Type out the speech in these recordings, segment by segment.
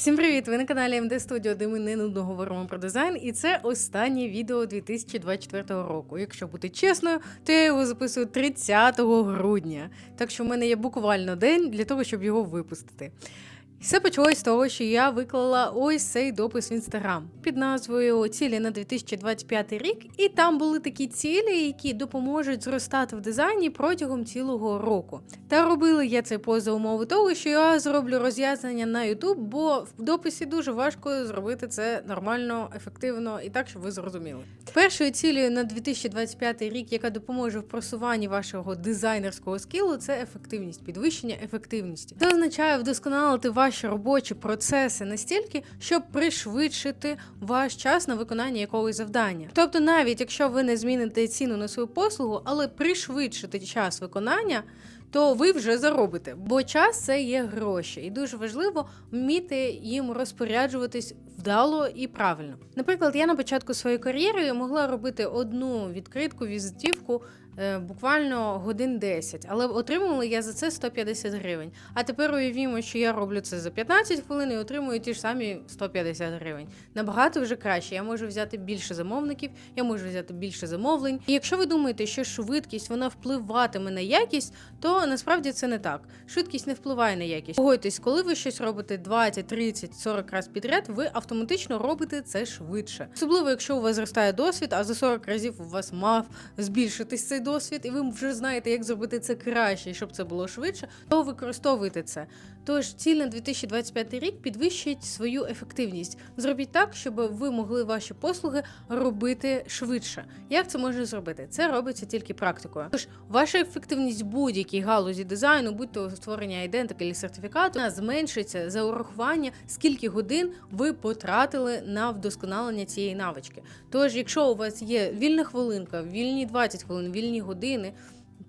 Всім привіт! Ви на каналі МД Студіо, де ми не нудно говоримо про дизайн, і це останнє відео 2024 року. Якщо бути чесною, то я його записую 30 грудня. Так що в мене є буквально день для того, щоб його випустити. Все почалось з того, що я виклала ось цей допис в інстаграм під назвою Цілі на 2025 рік, і там були такі цілі, які допоможуть зростати в дизайні протягом цілого року. Та робила я це поза умови того, що я зроблю роз'яснення на YouTube, бо в дописі дуже важко зробити це нормально, ефективно і так, щоб ви зрозуміли. Першою цілею на 2025 рік, яка допоможе в просуванні вашого дизайнерського скілу, це ефективність, підвищення ефективності. Це означає вдосконалити ваші робочі процеси настільки, щоб пришвидшити ваш час на виконання якогось завдання. Тобто, навіть якщо ви не зміните ціну на свою послугу, але пришвидшите час виконання. То ви вже заробите, бо час це є гроші, і дуже важливо вміти їм розпоряджуватись вдало і правильно. Наприклад, я на початку своєї кар'єри могла робити одну відкритку, візитівку буквально годин 10, але отримувала я за це 150 гривень. А тепер уявімо, що я роблю це за 15 хвилин і отримую ті ж самі 150 гривень. Набагато вже краще. Я можу взяти більше замовників, я можу взяти більше замовлень. І якщо ви думаєте, що швидкість вона впливатиме на якість, то насправді це не так. Швидкість не впливає на якість. Погодьтесь, коли ви щось робите 20, 30, 40 разів підряд, ви автоматично робите це швидше. Особливо, якщо у вас зростає досвід, а за 40 разів у вас мав збільшитись цей досвід, і ви вже знаєте, як зробити це краще, щоб це було швидше, то використовуйте це. Тож ціль на 2025 рік підвищить свою ефективність. Зробіть так, щоб ви могли ваші послуги робити швидше. Як це можна зробити? Це робиться тільки практикою. Тож ваша ефективність будь-якій галузі дизайну, будь то створення айдентики чи сертифікату, вона зменшиться за урахування, скільки годин ви потратили на вдосконалення цієї навички. Тож, якщо у вас є вільна хвилинка, вільні 20 хвилин, вільні години.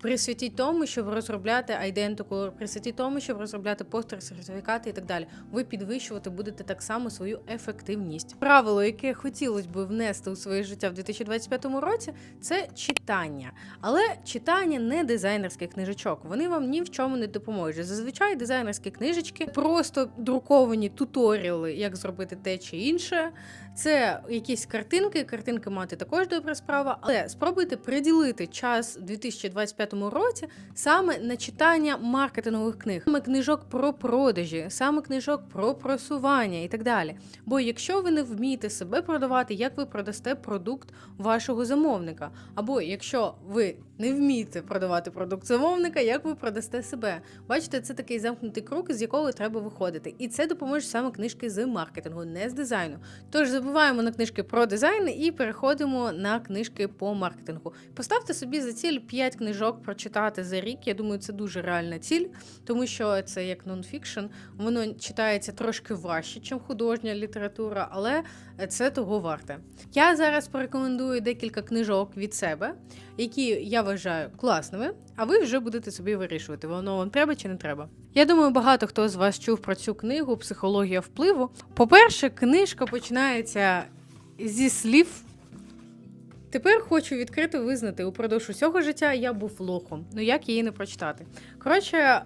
Присвятіть тому, щоб розробляти айдентику, присвятіть тому, щоб розробляти постер, сертифікати і так далі. Ви підвищувати будете так само свою ефективність. Правило, яке хотілося б внести у своє життя в 2025 році, це читання. Але читання не дизайнерських книжечок. Вони вам ні в чому не допоможуть. Зазвичай дизайнерські книжечки просто друковані туторіали, як зробити те чи інше. Це якісь картинки. Картинки мати також добра справа, але спробуйте приділити час у 2025 році саме на читання маркетингових книг, саме книжок про продажі, саме книжок про просування і так далі. Бо якщо ви не вмієте себе продавати, як ви продасте продукт вашого замовника? Або якщо ви не вмієте продавати продукт замовника, як ви продасте себе? Бачите, це такий замкнутий круг, з якого треба виходити. І це допоможе саме книжки з маркетингу, не з дизайну. Тож забуваємо на книжки про дизайн і переходимо на книжки по маркетингу. Поставте собі за ціль 5 книжок прочитати за рік. Я думаю, це дуже реальна ціль, тому що це як нонфікшн, воно читається трошки важче, ніж художня література, але це того варте. Я зараз порекомендую декілька книжок від себе, які я вважаю класними, а ви вже будете собі вирішувати, воно вам треба чи не треба. Я думаю, багато хто з вас чув про цю книгу Психологія впливу. По-перше, книжка починається зі слів. Тепер хочу відкрито визнати, упродовж усього життя я був лохом. Ну як її не прочитати? Коротше, е,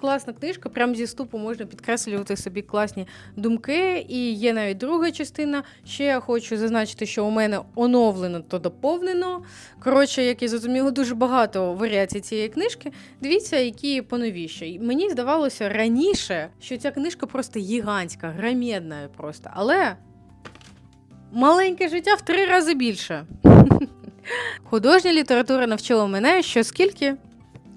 класна книжка, прям зі ступу можна підкреслювати собі класні думки. І є навіть друга частина. Ще я хочу зазначити, що у мене оновлено то доповнено. Коротше, як я зрозуміла, дуже багато варіацій цієї книжки. Дивіться, які поновіші. Мені здавалося раніше, що ця книжка просто гігантська, громадна просто. Але. Маленьке життя в три рази більше. Художня література навчила мене, що скільки?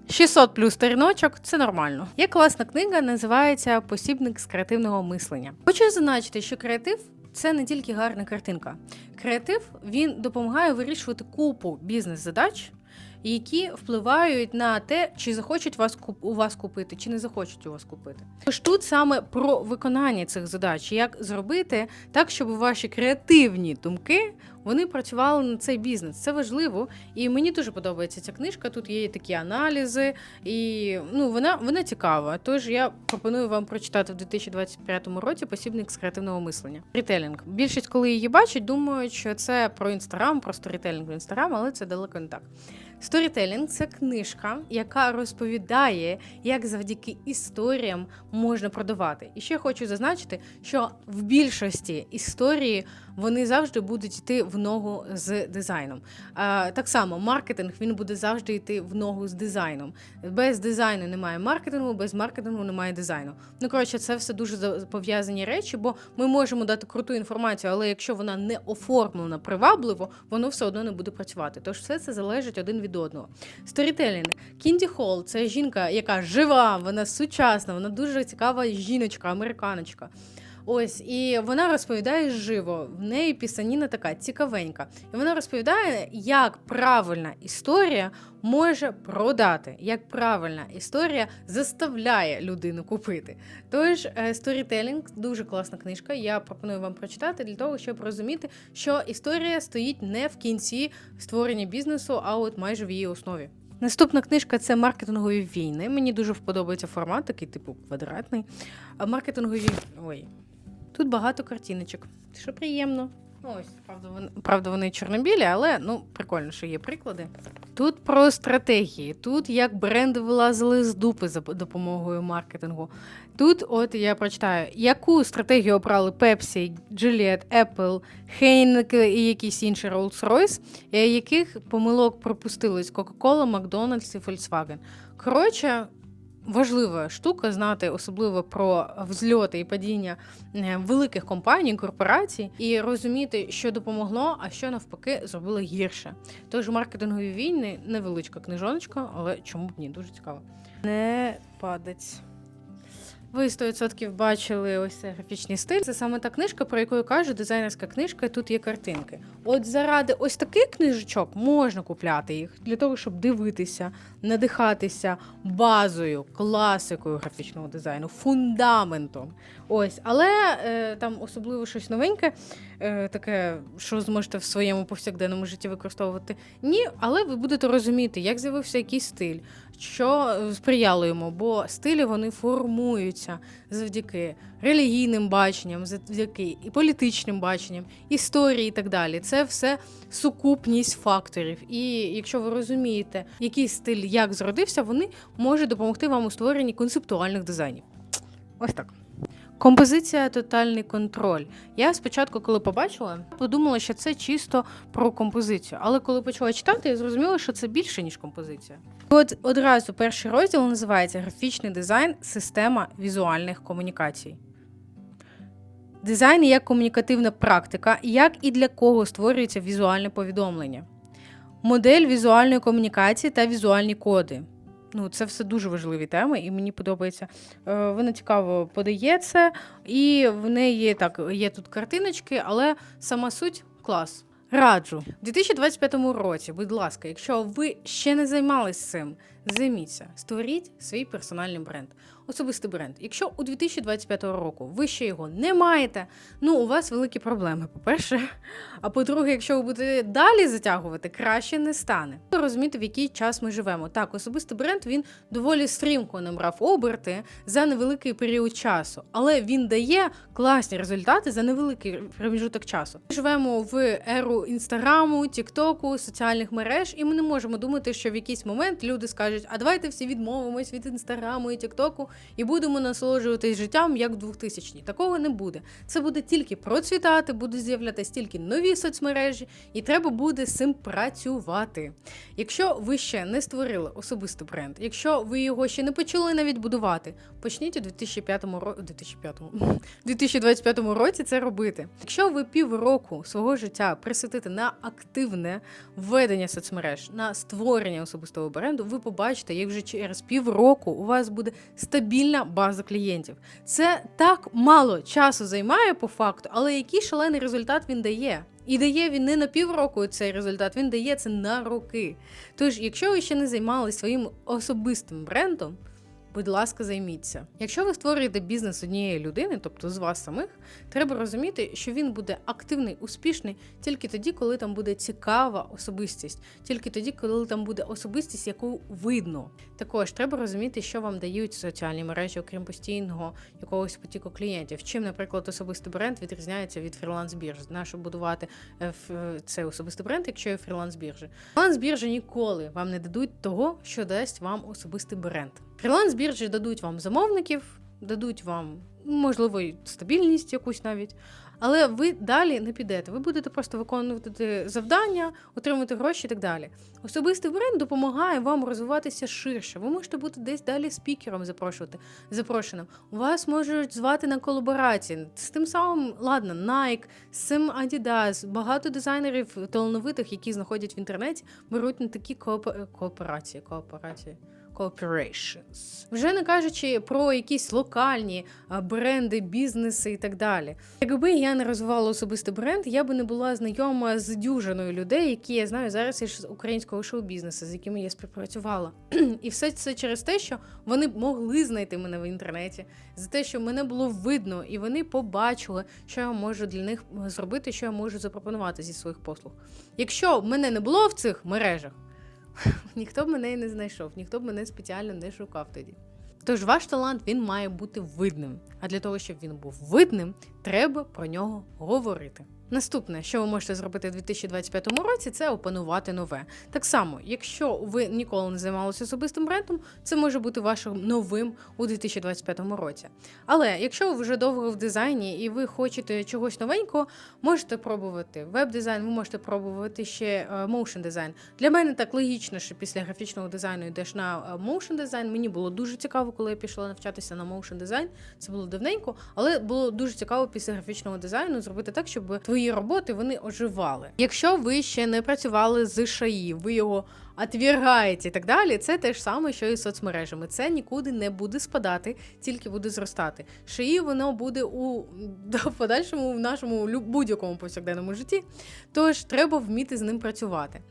600 плюс сторіночок це нормально. Є класна книга, називається Посібник з креативного мислення. Хочу зазначити, що креатив це не тільки гарна картинка. Креатив він допомагає вирішувати купу бізнес-задач, які впливають на те, чи захочуть вас у вас купити, чи не захочуть у вас купити. Тож тут саме про виконання цих задач, як зробити так, щоб ваші креативні думки вони працювали на цей бізнес. Це важливо, і мені дуже подобається ця книжка. Тут є такі аналізи, і ну вона вона цікава. Тож я пропоную вам прочитати в 2025 році посібник з креативного мислення. Рітелінг. Більшість, коли її бачать, думають, що це про інстаграм, про сторітелінг в інстаграм, але це далеко не так. Сторітелінг це книжка, яка розповідає, як завдяки історіям можна продавати. І ще хочу зазначити, що в більшості історії вони завжди будуть йти в ногу з дизайном. Так само маркетинг він буде завжди йти в ногу з дизайном. Без дизайну немає маркетингу, без маркетингу немає дизайну. Ну коротше, це все дуже за- пов'язані речі, бо ми можемо дати круту інформацію, але якщо вона не оформлена привабливо, воно все одно не буде працювати. Тож все це залежить один від одного. Сторітелінг. Кінді Холл це жінка, яка жива, вона сучасна, вона дуже цікава жіночка, американочка. Ось, і вона розповідає живо. В неї пісаніна така цікавенька. І вона розповідає, як правильна історія може продати, як правильна історія заставляє людину купити. Тож, сторітелінг дуже класна книжка. Я пропоную вам прочитати для того, щоб розуміти, що історія стоїть не в кінці створення бізнесу, а от майже в її основі. Наступна книжка це маркетингові війни. Мені дуже подобається формат, такий типу квадратний. Маркетингові. Ой. Тут багато картиночок, що приємно. Ось, правда, вони, правда, вони чорнобілі, але ну, прикольно, що є приклади. Тут про стратегії, тут як бренди вилазили з дупи за допомогою маркетингу. Тут, от я прочитаю, яку стратегію обрали Pepsi, Gillette, Apple, Heineken і якийсь інший Rolls-Royce, яких помилок пропустились Coca-Cola, McDonald's і Volkswagen. Коротше, важлива штука знати, особливо про взльоти і падіння е, великих компаній, корпорацій, і розуміти, що допомогло, а що навпаки зробило гірше. Тож маркетингові війни невеличка книжоночка, але чому б ні, дуже цікаво. Не падать. Ви 100% бачили ось цей графічний стиль. Це саме та книжка, про яку я кажу, дизайнерська книжка. Тут є картинки. От заради ось таких книжечок можна купляти їх для того, щоб дивитися, надихатися базою, класикою графічного дизайну, фундаментом. Ось, але е, там особливо щось новеньке, е, таке, що зможете в своєму повсякденному житті використовувати. Ні, але ви будете розуміти, як з'явився якийсь стиль, що е, сприяло йому, бо стилі вони формуються завдяки релігійним баченням, завдяки і політичним баченням, історії і так далі. Це все сукупність факторів. І якщо ви розумієте, який стиль як зродився, вони можуть допомогти вам у створенні концептуальних дизайнів. Ось так. Композиція тотальний контроль. Я спочатку, коли побачила, подумала, що це чисто про композицію. Але коли почала читати, я зрозуміла, що це більше, ніж композиція. От одразу перший розділ називається Графічний дизайн, система візуальних комунікацій. Дизайн як комунікативна практика, як і для кого створюється візуальне повідомлення, модель візуальної комунікації та візуальні коди. Ну, це все дуже важливі теми, і мені подобається. Е, Вона цікаво подає це, і в неї так, є тут картиночки, але сама суть клас. Раджу у 2025 році, будь ласка, якщо ви ще не займалися цим, займіться, створіть свій персональний бренд, особистий бренд. Якщо у 2025 року ви ще його не маєте, ну у вас великі проблеми. По-перше, а по-друге, якщо ви будете далі затягувати, краще не стане. Ви розумієте, в який час ми живемо. Так, особистий бренд він доволі стрімко набрав оберти за невеликий період часу, але він дає класні результати за невеликий проміжуток часу. Ми живемо в еру інстаграму, тіктоку, соціальних мереж, і ми не можемо думати, що в якийсь момент люди скажуть: а давайте всі відмовимось від інстаграму і тіктоку і будемо насолоджуватись життям як в 2000-ні. Такого не буде. Це буде тільки процвітати, будуть з'являтися тільки нові соцмережі, і треба буде з цим працювати. Якщо ви ще не створили особистий бренд, якщо ви його ще не почали навіть будувати, почніть у 2005 ро... 2005... 2025 році це робити. Якщо ви півроку свого життя присвятите на активне введення соцмереж, на створення особистого бренду, ви побачите, як вже через півроку у вас буде стабільна база клієнтів. Це так мало часу займає по факту, але який шалений результат він дає. І дає він не на півроку цей результат, він дає це на роки. Тож, якщо ви ще не займалися своїм особистим брендом, будь ласка, займіться. Якщо ви створюєте бізнес однієї людини, тобто з вас самих, треба розуміти, що він буде активний, успішний тільки тоді, коли там буде цікава особистість, тільки тоді, коли там буде особистість, яку видно. Також треба розуміти, що вам дають соціальні мережі, окрім постійного якогось потіку клієнтів. Чим, наприклад, особистий бренд відрізняється від фріланс-бірж. На що будувати е, цей особистий бренд, якщо є фріланс-біржі. Фріланс-біржі ніколи вам не дадуть того, що дасть вам особистий бренд. Фріланс-біржі дадуть вам замовників, дадуть вам, можливо, стабільність якусь навіть. Але ви далі не підете. Ви будете просто виконувати завдання, отримувати гроші і так далі. Особистий бренд допомагає вам розвиватися ширше. Ви можете бути десь далі спікером запрошувати запрошеним. Вас можуть звати на колаборації з тим самим, ладно, Nike, з Adidas. Багато дизайнерів талановитих, які знаходять в інтернеті, беруть на такі коопе- кооперації. Кооперації. Corporations. Вже не кажучи про якісь локальні бренди, бізнеси і так далі. Якби я не розвивала особистий бренд, я би не була знайома з дюжиною людей, які я знаю зараз із українського шоу-бізнесу, з якими я співпрацювала. І все це через те, що вони могли знайти мене в інтернеті, за те, що мене було видно, і вони побачили, що я можу для них зробити, що я можу запропонувати зі своїх послуг. Якщо мене не було в цих мережах, ніхто б мене і не знайшов, ніхто б мене спеціально не шукав тоді. Тож ваш талант він має бути видним. А для того, щоб він був видним, треба про нього говорити. Наступне, що ви можете зробити у 2025 році, це опанувати нове. Так само, якщо ви ніколи не займалися особистим брендом, це може бути вашим новим у 2025 році. Але якщо ви вже довго в дизайні і ви хочете чогось новенького, можете пробувати веб-дизайн, ви можете пробувати ще моушн дизайн. Для мене так логічно, що після графічного дизайну йдеш на моушн дизайн. Мені було дуже цікаво, коли я пішла навчатися на моушн дизайн. Це було давненько, але було дуже цікаво після графічного дизайну зробити так, щоб твої роботи вони оживали. Якщо ви ще не працювали з ШАІ, ви його отвергаєте і так далі. Це те ж саме, що і з соцмережами. Це нікуди не буде спадати, тільки буде зростати. ШАІ воно буде у подальшому в нашому будь-якому повсякденному житті. Тож треба вміти з ним працювати.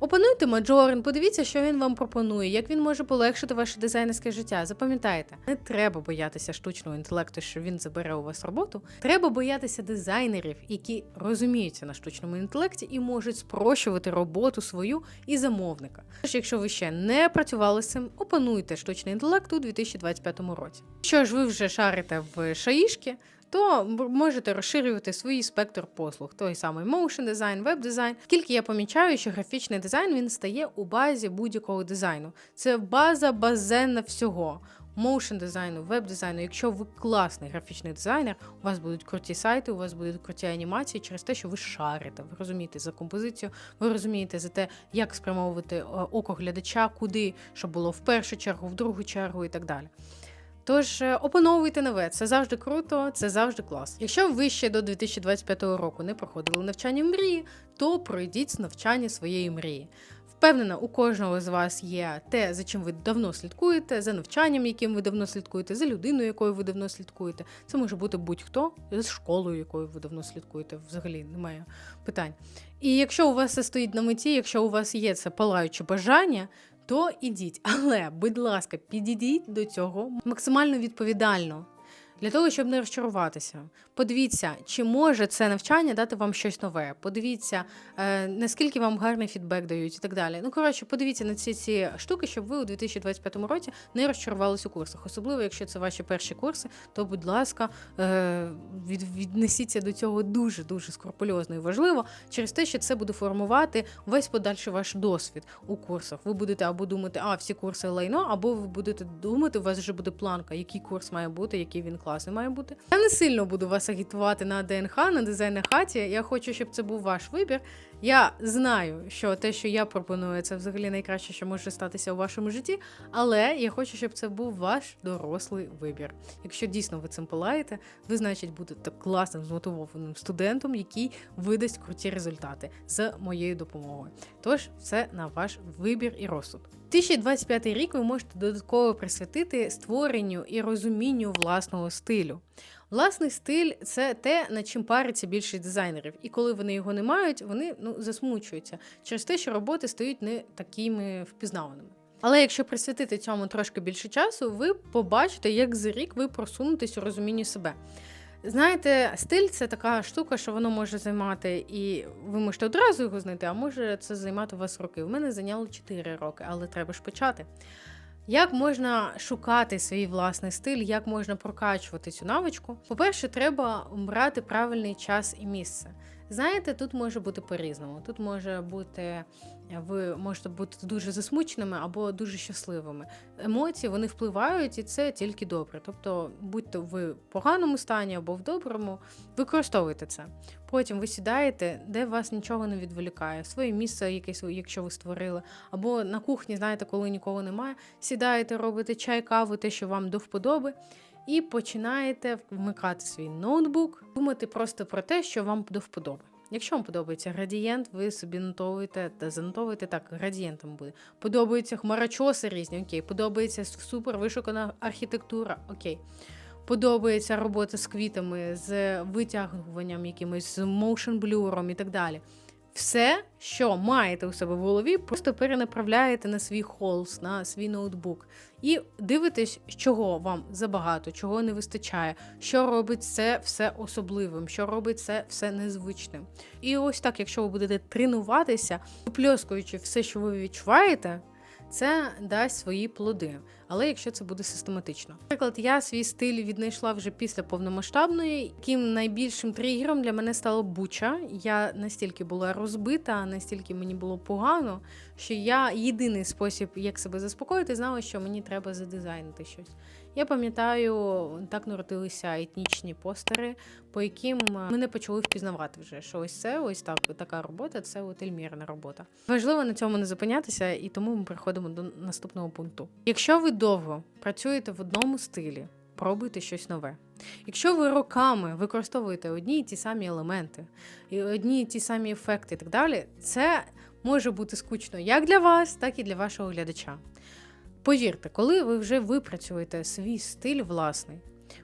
Опануйте Маджорин, подивіться, що він вам пропонує, як він може полегшити ваше дизайнерське життя. Запам'ятайте, не треба боятися штучного інтелекту, що він забере у вас роботу. Треба боятися дизайнерів, які розуміються на штучному інтелекті і можуть спрощувати роботу свою і замовника. Тож, якщо ви ще не працювали з цим, опануйте штучний інтелект у 2025 році. Що ж ви вже шарите в шаїшки, то можете розширювати свій спектр послуг, той самий моушн дизайн, веб-дизайн. Тільки я помічаю, що графічний дизайн він стає у базі будь-якого дизайну. Це база базенна всього. Моушн дизайну, веб-дизайну. Якщо ви класний графічний дизайнер, у вас будуть круті сайти, у вас будуть круті анімації через те, що ви шарите. Ви розумієте за композицію, ви розумієте за те, як спрямовувати е, око глядача, куди, щоб було в першу чергу, в другу чергу і так далі. Тож е, опановуйте нове, це завжди круто, це завжди клас. Якщо ви ще до 2025 року не проходили навчання мрії, то пройдіть навчання своєї мрії. Впевнена, у кожного з вас є те, за чим ви давно слідкуєте, за навчанням, яким ви давно слідкуєте, за людиною, якою ви давно слідкуєте. Це може бути будь-хто з школою, якою ви давно слідкуєте. Взагалі немає питань. І якщо у вас це стоїть на меті, якщо у вас є це палаюче бажання, то ідіть. Але, будь ласка, підійдіть до цього максимально відповідально. Для того, щоб не розчаруватися, подивіться, чи може це навчання дати вам щось нове. Подивіться, е, наскільки вам гарний фідбек дають і так далі. Ну, коротше, подивіться на ці ці штуки, щоб ви у 2025 році не розчарувались у курсах. Особливо, якщо це ваші перші курси, то, будь ласка, е, від, віднесіться до цього дуже дуже скрупульозно і важливо, через те, що це буде формувати весь подальший ваш досвід у курсах. Ви будете або думати, а всі курси лайно, або ви будете думати, у вас вже буде планка, який курс має бути, який він класний має бути. Я не сильно буду вас агітувати на ДНХ, на дизайн на хаті. Я хочу, щоб це був ваш вибір. Я знаю, що те, що я пропоную, це взагалі найкраще, що може статися у вашому житті. Але я хочу, щоб це був ваш дорослий вибір. Якщо дійсно ви цим палаєте, ви, значить, будете класним змотивованим студентом, який видасть круті результати з моєю допомогою. Тож це на ваш вибір і розсуд. 2025 рік ви можете додатково присвятити створенню і розумінню власного стилю. Власний стиль це те, над чим париться більшість дизайнерів. І коли вони його не мають, вони ну засмучуються через те, що роботи стають не такими впізнаваними. Але якщо присвятити цьому трошки більше часу, ви побачите, як за рік ви просунетесь у розумінні себе. Знаєте, стиль це така штука, що воно може займати, і ви можете одразу його знайти, а може це займати у вас роки. У мене зайняло 4 роки, але треба ж почати. Як можна шукати свій власний стиль, як можна прокачувати цю навичку? По-перше, треба брати правильний час і місце. Знаєте, тут може бути по-різному. Тут може бути, ви можете бути дуже засмученими або дуже щасливими. Емоції вони впливають, і це тільки добре. Тобто, будь-то ви в поганому стані або в доброму, використовуйте це. Потім ви сідаєте, де вас нічого не відволікає, своє місце, якесь, якщо ви створили, або на кухні, знаєте, коли нікого немає, сідаєте, робите чай, каву, те, що вам до вподоби. І починаєте вмикати свій ноутбук, думати просто про те, що вам до вподоби. Якщо вам подобається градієнт, ви собі нотовуєте та занотовуєте так, градієнтом буде. Подобаються хмарочоси різні, окей. Подобається супер вишукана архітектура, окей. Подобається робота з квітами, з витягуванням якимось, з моушен блюром і так далі. Все, що маєте у себе в голові, просто перенаправляєте на свій холст, на свій ноутбук. І дивитесь, чого вам забагато, чого не вистачає, що робить це все особливим, що робить це все незвичним. І ось так, якщо ви будете тренуватися, випльоскуючи все, що ви відчуваєте це дасть свої плоди. Але якщо це буде систематично, наприклад, я свій стиль віднайшла вже після повномасштабної. Яким найбільшим тригером для мене стала буча. Я настільки була розбита, настільки мені було погано, що я єдиний спосіб, як себе заспокоїти, знала, що мені треба задизайнити щось. Я пам'ятаю, так народилися етнічні постери, по яким е, мене почали впізнавати вже, що ось це, ось так, така робота, це от ельмірна робота. Важливо на цьому не зупинятися, і тому ми переходимо до наступного пункту. Якщо ви довго працюєте в одному стилі, пробуйте щось нове. Якщо ви роками використовуєте одні і ті самі елементи, і одні і ті самі ефекти, і так далі, це може бути скучно як для вас, так і для вашого глядача. Повірте, коли ви вже випрацюєте свій стиль власний,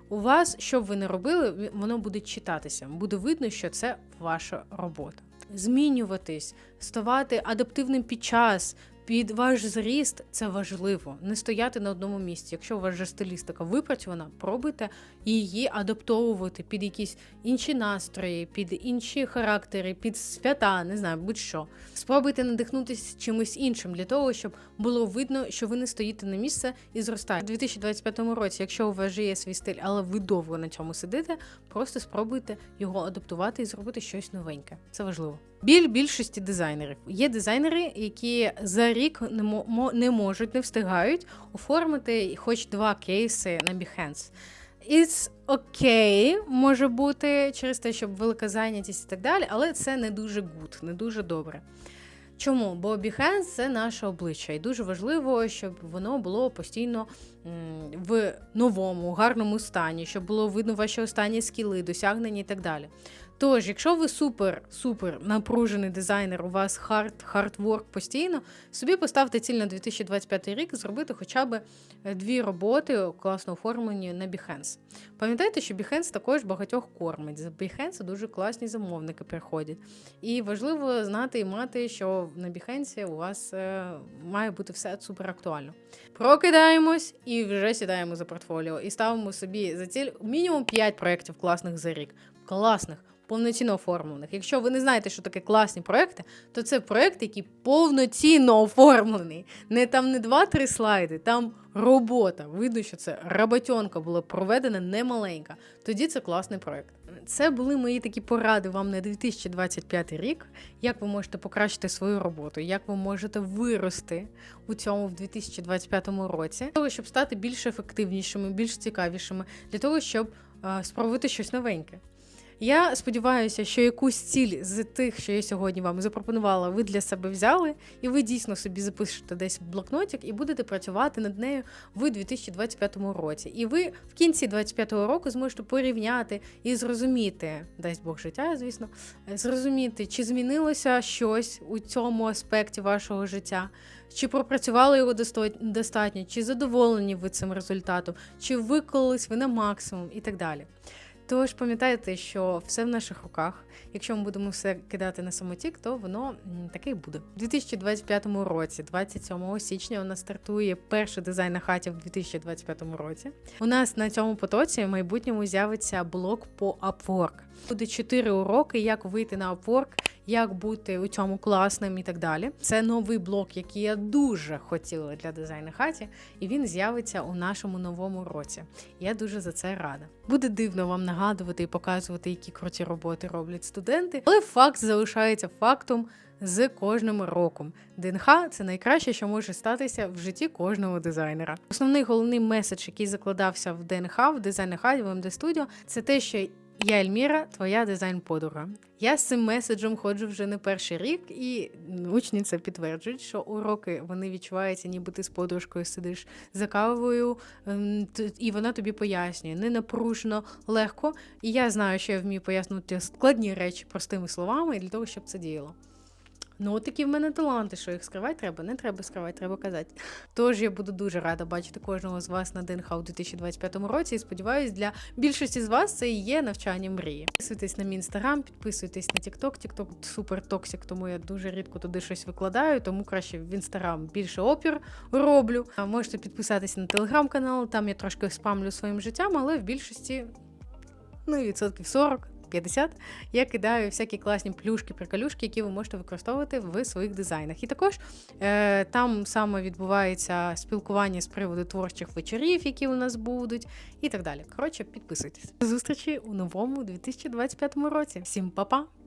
у вас, що б ви не робили, воно буде читатися. Буде видно, що це ваша робота. Змінюватись, ставати адаптивним під час, під ваш зріст це важливо. Не стояти на одному місці. Якщо у вас вже стилістика випрацьована, пробуйте її адаптовувати під якісь інші настрої, під інші характери, під свята, не знаю, будь-що. Спробуйте надихнутися чимось іншим для того, щоб було видно, що ви не стоїте на місце і зростаєте. У 2025 році, якщо у вас вже є свій стиль, але ви довго на цьому сидите, просто спробуйте його адаптувати і зробити щось новеньке. Це важливо. Біль більшості дизайнерів. Є дизайнери, які за рік не, мо не можуть, не встигають оформити хоч два кейси на Behance. It's окей, okay, може бути через те, щоб велика зайнятість і так далі, але це не дуже гуд, не дуже добре. Чому? Бо Behance – це наше обличчя, і дуже важливо, щоб воно було постійно в новому, гарному стані, щоб було видно ваші останні скіли, досягнення і так далі. Тож, якщо ви супер-супер напружений дизайнер, у вас хард хардворк постійно, собі поставте ціль на 2025 рік зробити хоча б е, дві роботи класно оформлені на Behance. Пам'ятайте, що Behance також багатьох кормить. За Behance дуже класні замовники приходять. І важливо знати і мати, що на Behance у вас е, має бути все супер актуально. Прокидаємось і вже сідаємо за портфоліо і ставимо собі за ціль мінімум 5 проєктів класних за рік. Класних повноцінно оформлених. Якщо ви не знаєте, що таке класні проекти, то це проект, який повноцінно оформлений. Не там не два-три слайди, там робота. Видно, що це роботьонка була проведена немаленька. Тоді це класний проект. Це були мої такі поради вам на 2025 рік. Як ви можете покращити свою роботу, як ви можете вирости у цьому в 2025 році, для того, щоб стати більш ефективнішими, більш цікавішими, для того, щоб спробувати щось новеньке. Я сподіваюся, що якусь ціль з тих, що я сьогодні вам запропонувала, ви для себе взяли, і ви дійсно собі запишете десь блокнотик і будете працювати над нею в 2025 році. І ви в кінці 2025 року зможете порівняти і зрозуміти, дасть Бог життя, звісно, зрозуміти, чи змінилося щось у цьому аспекті вашого життя. Чи пропрацювали його достатньо, чи задоволені ви цим результатом, чи виклались ви на максимум і так далі. Тож пам'ятайте, що все в наших руках. Якщо ми будемо все кидати на самотік, то воно таке і буде. У 2025 році, 27 січня, у нас стартує перший дизайн на хаті в 2025 році. У нас на цьому потоці в майбутньому з'явиться блок по Upwork. Буде 4 уроки, як вийти на Upwork, як бути у цьому класним і так далі. Це новий блок, який я дуже хотіла для дизайну хаті, і він з'явиться у нашому новому році. Я дуже за це рада. Буде дивно вам нагадувати і показувати, які круті роботи роблять студенти, але факт залишається фактом. З кожним роком ДНХ це найкраще, що може статися в житті кожного дизайнера. Основний головний меседж, який закладався в ДНХ, в дизайн в МД Studio, це те, що я Ельміра, твоя дизайн-подруга. Я з цим меседжем ходжу вже не перший рік, і учні це підтверджують, що уроки вони відчуваються, ніби ти з подружкою сидиш за кавою, ем, і вона тобі пояснює не напружено, легко. І я знаю, що я вмію пояснити складні речі простими словами для того, щоб це діяло. Ну, от такі в мене таланти, що їх скривати треба, не треба скривати, треба казати. Тож я буду дуже рада бачити кожного з вас на ДНХ у 2025 році. І сподіваюсь, для більшості з вас це і є навчання мрії. Підписуйтесь на мій інстаграм, підписуйтесь на TikTok. TikTok супер токсик, тому я дуже рідко туди щось викладаю, тому краще в інстаграм більше опір роблю. Можете підписатися на телеграм-канал, там я трошки спамлю своїм життям, але в більшості ну, відсотків 40. 50, я кидаю всякі класні плюшки, приколюшки, які ви можете використовувати в своїх дизайнах. І також е, там саме відбувається спілкування з приводу творчих вечорів, які у нас будуть, і так далі. Коротше, підписуйтесь. До зустрічі у новому 2025 році. Всім па-па!